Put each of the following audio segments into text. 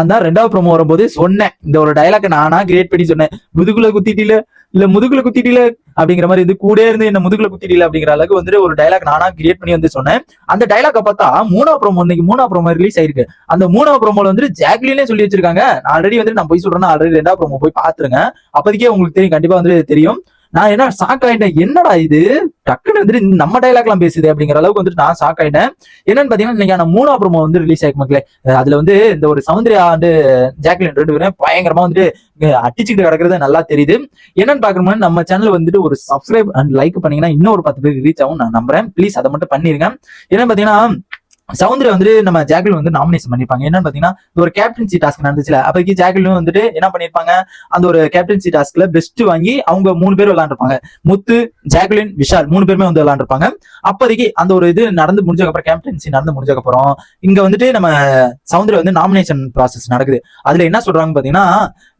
அந்த ரெண்டாவது ப்ரோமோ வரும்போது சொன்னேன். இந்த ஒரு டயலாக் நானா கிரியேட் பண்ணி சொன்னேன். முதுகுல குத்திட்டில? இல்ல முதுகுல குத்திட்டில? அப்படிங்கிற மாதிரி இது கூட இருந்து என்ன முதுகுல குத்திட்டில அப்படிங்கிற அளவுக்கு வந்துட்டு ஒரு டயலாக் நானா கிரியேட் பண்ணி வந்து சொன்னேன். அந்த டயலாக பார்த்தா மூணா ப்ரோமோ இன்னைக்கு மூணா ப்ரோமோ ரிலீஸ் ஆயிருக்கு. அந்த மூணா ப்ரோமோல வந்து ஜாக்லினே சொல்லி வச்சிருக்காங்க. ஆல்ரெடி வந்து நான் போய் சொல்றேன்னா ஆல்ரெடி ரெண்டாவது ப்ரோமோ போய் பாத்துருங்க அப்போதைக்கே உங்களுக்கு தெரியும் கண்டிப்பா வந்து தெரியும். நான் என்ன ஷாக் ஆயிட்டேன் என்னடா இது? டக்குன்னு வந்துட்டு நம்ம டைலாக்லாம் பேசுது அப்படிங்கிற அளவுக்கு வந்துட்டு நான் ஷாக் ஆயிட்டேன் என்னன்னு பாத்தீங்கன்னா இன்னைக்கு மூணா ப்ரோமோ வந்து ரிலீஸ் ஆயிருக்கு மக்களே. அதுல வந்து இந்த ஒரு சௌந்தர்யா வந்து ஜாக்லின் ரெண்டு பேரும் பயங்கரமா வந்துட்டு அடிச்சுக்கிட்டு கிடக்குறது நல்லா தெரியுது. என்னன்னு பாக்கணும்னா நம்ம சேனல் வந்துட்டு ஒரு சப்ஸ்கிரைப் அண்ட் லைக் பண்ணீங்கன்னா இன்னும் ஒரு பத்து பேருக்கு ரீச் ஆகும். நான் நம்புறேன். ப்ளீஸ் அதை மட்டும் பண்ணிருங்க. என்னன்னு பாத்தீங்கன்னா சவுந்தர்யா வந்து நம்ம ஜாக்லின் வந்து நாமினேஷன் பண்ணிருப்பாங்க. என்னன்னு பாத்தீங்கன்னா ஒரு கேப்டன்சி டாஸ்க் நடந்துச்சுல. அப்போக்கி ஜாக்லினும் வந்துட்டு என்ன பண்ணிருப்பாங்க? அந்த ஒரு கேப்டன்சி டாஸ்க்ல பெஸ்ட் வாங்கி அவங்க மூணு பேர் விளையாண்டுருப்பாங்க. முத்து ஜாக்லின் விஷால் மூணு பேருமே வந்து விளையாண்டுருப்பாங்க. அப்போதைக்கு அந்த ஒரு இது நடந்து முடிஞ்சக்கப்புறம் கேப்டன்சி நடந்து முடிஞ்சக்கப்புறம் இங்க வந்துட்டு நம்ம சவுந்தர்யா வந்து நாமினேஷன் ப்ராசஸ் நடக்குது. அதுல என்ன சொல்றாங்க பாத்தீங்கன்னா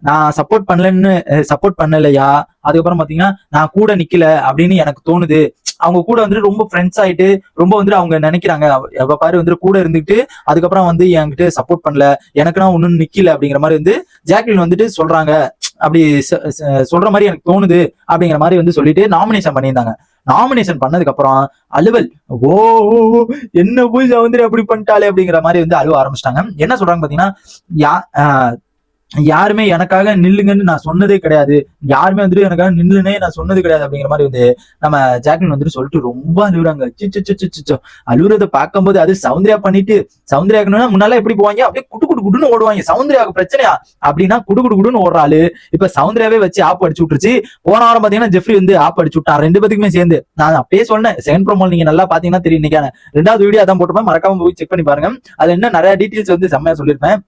நான் சப்போர்ட் பண்ணலன்னு சப்போர்ட் பண்ணலையா? அதுக்கப்புறம் பாத்தீங்கன்னா நான் கூட நிக்கல அப்படின்னு எனக்கு தோணுது. அவங்க கூட வந்துட்டு ரொம்ப ஃப்ரெண்ட்ஸ் ஆயிட்டு ரொம்ப வந்துட்டு அவங்க நினைக்கிறாங்க. அவ- எப்ப பாரு வந்துட்டு கூட இருந்துட்டு அதுக்கப்புறம் வந்து என்கிட்ட சப்போர்ட் பண்ணல எனக்கு நான் ஒன்னும் நிக்கல அப்படிங்கிற மாதிரி வந்து ஜாக்லின் வந்துட்டு சொல்றாங்க. அப்படி ச- சொல்ற மாதிரி எனக்கு தோணுது அப்படிங்கிற மாதிரி வந்து சொல்லிட்டு நாமினேஷன் பண்ணியிருந்தாங்க. நாமினேஷன் பண்ணதுக்கு அப்புறம் அலுவல் ஓ என்ன போய் சௌந்தர்யா அப்படி பண்ணிட்டாலே அப்படிங்கிற மாதிரி வந்து அழுவ ஆரம்பிச்சிட்டாங்க. என்ன சொல்றாங்க பாத்தீங்கன்னா யா யாருமே எனக்காக நில்லுங்கன்னு நான் சொன்னதே கிடையாது. யாருமே வந்துட்டு எனக்காக நில்லுனே நான் சொன்னது கிடையாது அப்படிங்கிற மாதிரி வந்து நம்ம ஜாக்லின் வந்துட்டு சொல்லிட்டு ரொம்ப அழுகுறாங்க. சிச்சோ சிச்சோ அழுகுறத பார்க்கும்போது அது சவுந்தர்யா பண்ணிட்டு சௌந்தர்யாக்கணும்னா முன்னால எப்படி போவாங்க? அப்படியே குட்டு குட்டு குடுன்னு ஓடுவாங்க. சௌந்தர்யாவுக்கு பிரச்சனையா? அப்படின்னா குடு குடு குடுன்னு ஓடுறாளு. இப்ப சவுந்தர்யாவே வச்சு ஆப் அடிச்சு விட்டுருச்சு. போன வாரம் பாத்தீங்கன்னா ஜெஃப்ரி வந்து ஆப் அடிச்சு விட்டான். ரெண்டு பேத்துக்குமே சேர்ந்து. நான் அப்படியே சொன்னேன். செகண்ட் ப்ரோமோல் நீங்க நல்லா பாத்தீங்கன்னா தெரியும் இன்னைக்கான. ரெண்டாவது வீடியோ அதான் போட்டிருப்பேன். மறக்காம போய் செக் பண்ணி பாருங்க. அது என்ன நிறைய டீட்டெயில்ஸ் வந்து செம்மையா சொல்லியிருப்பேன்.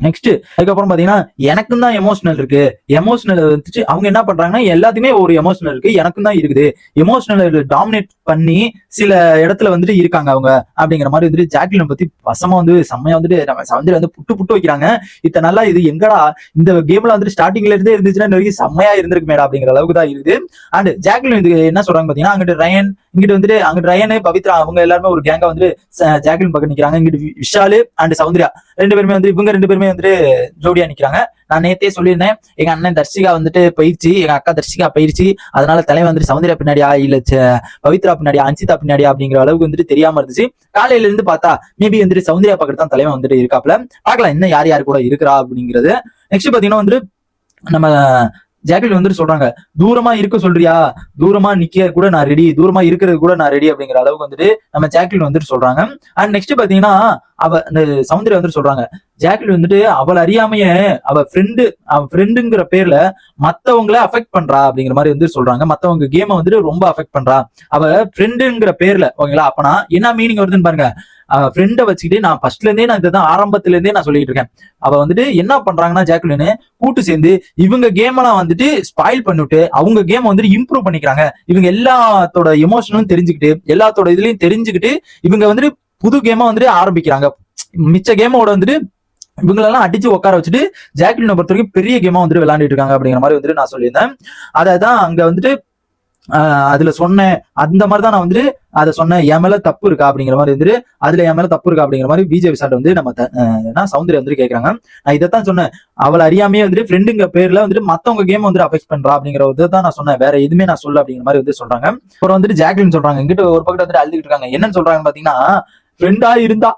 நெக்ஸ்ட் அதுக்கப்புறம் பாத்தீங்கன்னா எனக்கும் தான் எமோஷனல் இருக்கு. எமோஷனல் வந்துச்சு. அவங்க என்ன பண்றாங்கன்னா எல்லாத்துக்குமே ஒரு எமோஷனல் இருக்கு. எனக்கும் தான் இருக்குது. எமோஷனல் டாமினேட் பண்ணி சில இடத்துல வந்துட்டு இருக்காங்க அவங்க. அப்படிங்கிற மாதிரி வந்துட்டு ஜாக்லின் பத்தி வசமா வந்து செம்மையா வந்துட்டு நம்ம சவுந்தரி வந்து புட்டு புட்டு வைக்கிறாங்க. இத்தனை நல்லா இது எங்கடா இந்த கேம்ல வந்துட்டு ஸ்டார்டிங்ல இருந்தே இருந்துச்சுன்னா இந்த வரைக்கும் செம்மையா இருந்திருக்கு மேடம் அப்படிங்கிற அளவுக்கு தான் இருக்குது. அண்ட் ஜாக்லின் இது என்ன சொல்றாங்க பாத்தீங்கன்னா அங்கிட்டு ரயன் இங்கிட்டு வந்துட்டு அங்கிட்டு ரயனு பவித்ரா அவங்க எல்லாருமே ஒரு கேங்கா வந்து ஜாக்லின் பக்கம் நிக்கிறாங்க. இங்கிட்டு விஷாலு அண்ட் சௌந்தர்யா. ரெண்டு பேருமே வந்து இவங்க ரெண்டு பேருமே வந்துட்டு ஜோடியா நிக்கிறாங்க. நான் நேத்தே சொல்லியிருந்தேன் எங்க அண்ணன் தர்ஷிகா வந்துட்டு போயிடுச்சு எங்க அக்கா தர்ஷிகா போயிடுச்சு அதனால தலைவன் வந்துட்டு சௌந்தர்யா பின்னாடியா இல்ல ச- பவித்ரா பின்னாடியா அஞ்சிதா பின்னாடியா அப்படிங்கிற அளவுக்கு வந்துட்டு தெரியாம இருந்துச்சு. காலையில இருந்து பார்த்தா மேபி வந்துட்டு சௌந்தர்யா பக்கத்து தான் தலைவன் வந்துட்டு இருக்காப்ல பார்க்கலாம் இன்னும் யார் யார் கூட இருக்கிறா அப்படிங்கிறது. நெக்ஸ்ட் பாத்தீங்கன்னா வந்துட்டு நம்ம ஜாக்லின் வந்துட்டு சொல்றாங்க தூரமா இருக்க சொல்றியா? தூரமா நிக்க கூட நான் ரெடி தூரமா இருக்கிறது கூட நான் ரெடி அப்படிங்கிற அளவுக்கு வந்துட்டு நம்ம ஜாக்லின் வந்துட்டு சொல்றாங்க. அண்ட் நெக்ஸ்ட் பாத்தீங்கன்னா அவ இந்த சௌந்தர்யா வந்துட்டு சொல்றாங்க ஜாக்லின் வந்துட்டு அவள் அறியாமையே அவ ஃப்ரெண்டு அவ ஃப்ரெண்டுங்கிற பேர்ல மத்தவங்கள அஃபெக்ட் பண்றா அப்படிங்கிற மாதிரி வந்து சொல்றாங்க. மத்தவங்க கேமை வந்துட்டு ரொம்ப அஃபெக்ட் பண்றா. அவ ஃப்ரெண்டுங்கிற பேர்ல ஓகேங்களா? அப்பனா என்ன மீனிங் வருதுன்னு பாருங்க. ஃப்ரெண்டை வச்சுக்கிட்டு நான் ஃபர்ஸ்ட்ல இருந்தே நான் இதுதான் ஆரம்பத்துல இருந்தே நான் சொல்லிட்டு இருக்கேன். அவ வந்துட்டு என்ன பண்றாங்கன்னா ஜாக்லின் கூட்டு சேர்ந்து இவங்க கேம் எல்லாம் வந்துட்டு ஸ்பாயில் பண்ணிவிட்டு அவங்க கேம் வந்துட்டு இம்ப்ரூவ் பண்ணிக்கிறாங்க. இவங்க எல்லாத்தோட எமோஷனும் தெரிஞ்சுக்கிட்டு எல்லாத்தோட இதுலயும் தெரிஞ்சுக்கிட்டு இவங்க வந்துட்டு புது கேமா வந்துட்டு ஆரம்பிக்கிறாங்க. மிச்ச கேமோட வந்துட்டு இவங்களெல்லாம் அடிச்சு உட்கார வச்சுட்டு ஜாக்லினை பொறுத்த வரைக்கும் பெரிய கேமா வந்துட்டு விளையாண்டுட்டு இருக்காங்க அப்படிங்கிற மாதிரி வந்துட்டு நான் சொல்லியிருந்தேன். அதான் அங்க வந்துட்டு அதுல சொன்னேன் அந்த மாதிரி தான் நான் வந்துட்டு அதை சொன்னேன் என் மேல தப்பு இருக்கா? அப்படிங்கிற மாதிரி வந்துட்டு அதுல என் மேல தப்பு இருக்கா? அப்படிங்கிற மாதிரி பிஜேபி சார் வந்து நம்ம ஏன்னா என்ன சௌந்தர்யா வந்துட்டு கேட்கறாங்க நான் இதைத்தான் சொன்னேன். அவள் அறியாமையே வந்துட்டு ஃப்ரெண்டுங்க பேர்ல வந்துட்டு மத்தவங்க கேம் வந்துட்டு அஃபெக்ட் பண்றா அப்படிங்கிற ஒரு தான் நான் சொன்னேன். வேற எதுவுமே நான் சொல்ல அப்படிங்கிற மாதிரி வந்து சொல்றாங்க. அப்புறம் வந்துட்டு ஜாக்லின் சொல்றாங்க. இங்கிட்ட ஒரு பக்கத்துல வந்துட்டு அழுதுகிட்டு இருக்காங்க. என்னன்னு சொல்றாங்க பாத்தீங்கன்னா ஃப்ரெண்டா இருந்தா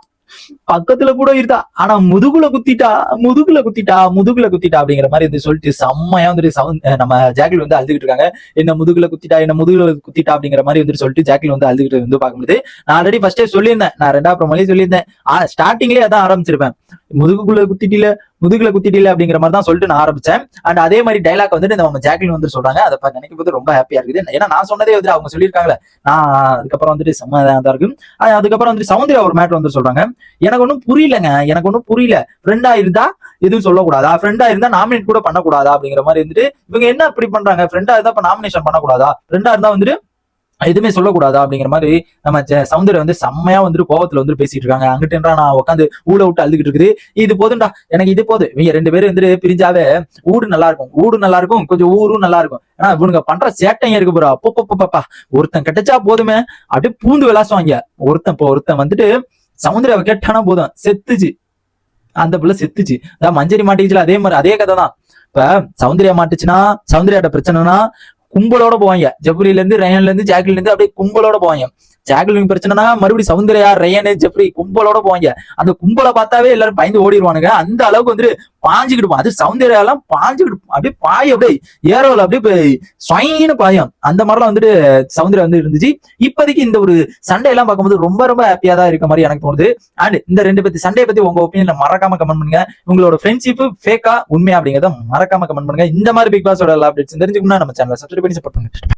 பக்கத்துல கூட இருந்தா. ஆனா முதுகுல குத்திட்டா முதுகுல குத்திட்டா முதுகுல குத்திட்டா அப்படிங்கிற மாதிரி வந்து சொல்லிட்டு செம்மையா வந்துட்டு சவுண்ட் நம்ம ஜாக்லின் வந்து அழுதுகிட்டு இருக்காங்க. என்ன முதுகுல குத்திட்டா என்ன முதுகுல குத்திட்டா அப்படிங்கிற மாதிரி வந்துட்டு சொல்லிட்டு ஜாக்லின் வந்து அழுதுகிட்டு வந்து பார்க்கும்போது நான் ஆல்ரெடி ஃபர்ஸ்டே சொல்லியிருந்தேன். நான் ரெண்டாவது மொழி சொல்லியிருந்தேன். ஸ்டார்டிங்லேயே அதான் ஆரம்பிச்சிருப்பேன். முதுகுக்குள்ள குத்திட்டில முதுகுல குத்திட்டில அப்படிங்கிற மாதிரி தான் சொல்லிட்டு நான் ஆரம்பிச்சேன். அண்ட் அதே மாதிரி டைலாக் வந்துட்டு நம்ம ஜாக்லின் வந்து சொல்றாங்க. அதை பார்த்து நினைக்கும் போது ரொம்ப ஹாப்பியா இருக்குது. ஏன்னா நான் சொன்னதே வந்து அவங்க சொல்லியிருக்காங்களே. நான் அதுக்கப்புறம் வந்துட்டு செம்ம தான் இருக்கு அதுக்கப்புறம் வந்துட்டு சௌந்தர்யா ஒரு மேட்ரு வந்து சொல்றாங்க. எனக்கு ஒன்றும் புரியலங்க. எனக்கு ஒன்றும் புரியல. ஃப்ரெண்டா இருந்தா எதுவும் சொல்லக்கூடாதா? ஃப்ரெண்டா இருந்தா நாமினேட் கூட பண்ணக்கூடாதா அப்படிங்கிற மாதிரி இருந்துட்டு இவங்க என்ன இப்படி பண்றாங்க? ஃப்ரெண்டா இருந்தா இப்ப நாமினேஷன் பண்ணக்கூடாதா? ஃப்ரெண்டா இருந்தா வந்துட்டு எதுவுமே சொல்லக்கூடாதா அப்படிங்கிற மாதிரி நம்ம சவுந்தர் வந்து செம்மையா வந்துட்டு கோவத்துல வந்து பேசிட்டு இருக்காங்க. அங்கிட்டா நான் உட்காந்து ஊட விட்டு அழுதுகிட்டு இருக்குது. இது போதும்டா. எனக்கு இது போதும் இவங்க ரெண்டு பேரும் வந்துட்டு பிரிஞ்சாவே ஊடு நல்லா இருக்கும். ஊடு நல்லா இருக்கும். கொஞ்சம் ஊரும் நல்லா இருக்கும். ஆனா இவனுங்க பண்ற சேட்டைங்க இருக்கு ப்ரோ. அப்பப்பப்பப்பா ஒருத்தன் கிடைச்சா போதுமே. அப்படியே பூந்து விளாசுவாங்க. ஒருத்தன் இப்போ ஒருத்தன் வந்துட்டு சௌந்தர்யாவை கேட்டானா போதும். செத்துச்சு. அந்த பிள்ளை செத்துச்சு. அதான் மஞ்சரி மாட்டிச்சுல அதே மாதிரி அதே கதை தான் இப்ப சௌந்தர்யா மாட்டுச்சுன்னா சௌந்தர்யாட்ட பிரச்சனைனா கும்பலோட போவாங்க. ஜப்ரில இருந்து ரயன்ல இருந்து ஜாக்லில இருந்து அப்படியே கும்பலோட போவாங்க. ஜாக்லின் பிரச்சனைனா மறுபடியும் சௌந்தர்யா ரயனு ஜப்ரி கும்பலோட போவாங்க. அந்த கும்பலை பார்த்தாவே எல்லாரும் பயந்து ஓடிடுவானுங்க அந்த அளவுக்கு வந்து பாஞ்சுக்கிட்டு அது சௌந்தர்யா பாஞ்சுக்கிட்டு அப்படியே பாய் அப்படியே ஏரோல அப்படியே போய் ஸ்வைன்னு பாயம். அந்த மாதிரிலாம் வந்துட்டு சௌந்தர்யா வந்து இருந்துச்சு. இப்போதைக்கு இந்த ஒரு சண்டை எல்லாம் பார்க்கும்போது ரொம்ப ரொம்ப ஹாப்பியா தான் இருக்க மாதிரி எனக்கு தோணுது. அண்ட் இந்த ரெண்டு பத்தி சண்டையை பத்தி உங்க ஒப்பீனியன் மறக்காம கமெண்ட் பண்ணுங்க. உங்களோட ஃப்ரெண்ட்ஷிப் ஃபேக்கா உண்மையா அப்படிங்கிறத மறக்காம கமெண்ட் பண்ணுங்க. இந்த மாதிரி பிக் பாஸோட எல்லா அப்டேட்ஸ் தெரிஞ்சுக்கணும்னா நம்ம சேனலை சப்ஸ்கிரைப் பண்ணி சப்போர்ட் பண்ணுங்க.